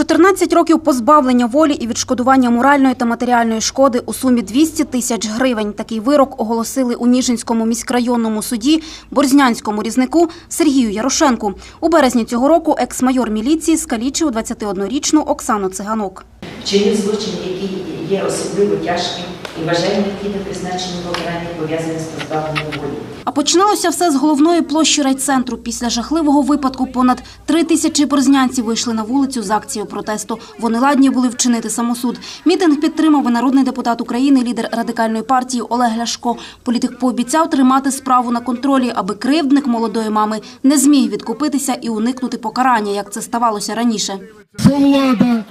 14 років позбавлення волі і відшкодування моральної та матеріальної шкоди у сумі 200 тисяч гривень. Такий вирок оголосили у Ніжинському міськрайонному суді Борзнянському різнику Сергію Ярошенку. У березні цього року екс-майор міліції скалічив 21-річну Оксану Циганок. Вчинив злочин, який є особливо тяжким і вважає необхідне призначення покарання пов'язане з позбавленням волі. А починалося все з головної площі райцентру. Після жахливого випадку понад три тисячі борзнянців вийшли на вулицю з акцією протесту. Вони ладні були вчинити самосуд. Мітинг підтримав і народний депутат України, лідер радикальної партії Олег Ляшко. Політик пообіцяв тримати справу на контролі, аби кривдник молодої мами не зміг відкупитися і уникнути покарання, як це ставалося раніше. Якщо влада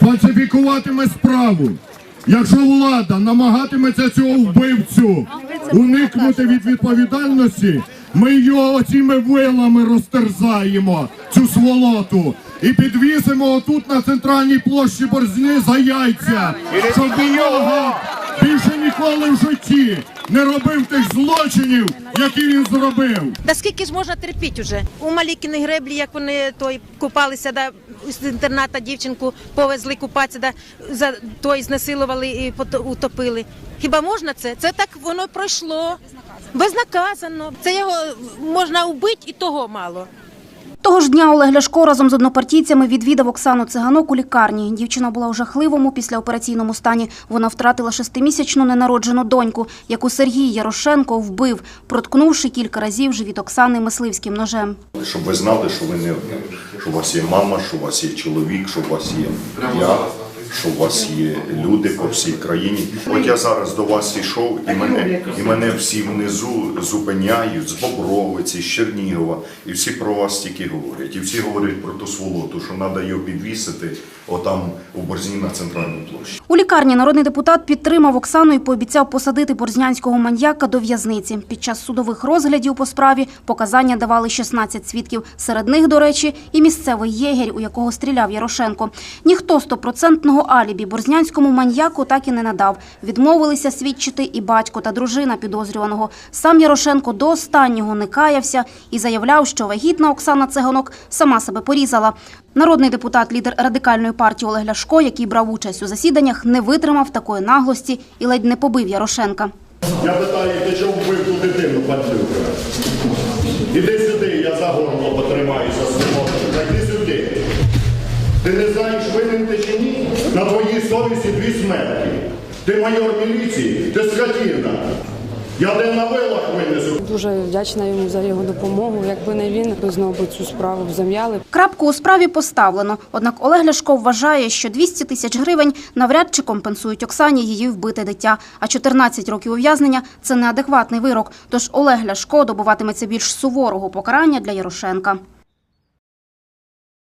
фальсифікуватиме справу, якщо влада намагатиметься цього вбивцю уникнути від відповідальності, ми його оціми вилами розтерзаємо, цю сволоту, і підвісимо отут на центральній площі Борзни за яйця, щоб його більше ніколи в житті не робив тих злочинів, які він зробив. Да скільки ж можна терпіти уже? У Малікіни греблі, як вони той купалися, да, з інтерната дівчинку повезли купатися, да, за той знесилували і утопили. Хіба можна це? Це так воно пройшло. Безнаказано. Це його можна вбити і того мало. Того ж дня Олег Ляшко разом з однопартійцями відвідав Оксану Циганок у лікарні. Дівчина була у жахливому післяопераційному стані. Вона втратила шестимісячну ненароджену доньку, яку Сергій Ярошенко вбив, проткнувши кілька разів живіт Оксани мисливським ножем. Щоб ви знали, що ви не одні, що у вас є мама, що у вас є чоловік, що у вас є я, що у вас є люди по всій країні. От я зараз до вас йшов, і мене, і мене всі внизу зупиняють з Бобровиці, з Чернігова, і всі про вас тільки говорять. І всі говорять про ту сволоту, що треба його підвісити отам у Борзні на центральній площі. У лікарні народний депутат підтримав Оксану і пообіцяв посадити борзнянського маньяка до в'язниці. Під час судових розглядів по справі показання давали 16 свідків. Серед них, до речі, і місцевий єгерь, у якого стріляв Ярошенко. Ніхто стопроцентного алібі борзнянському маньяку так і не надав. Відмовилися свідчити і батько та дружина підозрюваного. Сам Ярошенко до останнього не каявся і заявляв, що вагітна Оксана Цеганок сама себе порізала. Народний депутат, лідер радикальної партії Олег Ляшко, який брав участь у засіданнях, не витримав такої наглості і ледь не побив Ярошенка. Я питаю, ти чого вбив ту дитину, падлюка? Іди сюди, я за горло потримаю за свого. Іди сюди. Твоїй совісті дві смерті. Ти майор міліції, ти скотина. Я де на вилах винесу. Дуже вдячна йому за його допомогу. Якби не він, то знову б цю справу б зам'яли. Крапку у справі поставлено. Однак Олег Ляшко вважає, що 200 тисяч гривень навряд чи компенсують Оксані її вбите дитя. А 14 років ув'язнення – це неадекватний вирок. Тож Олег Ляшко добуватиметься більш суворого покарання для Ярошенка.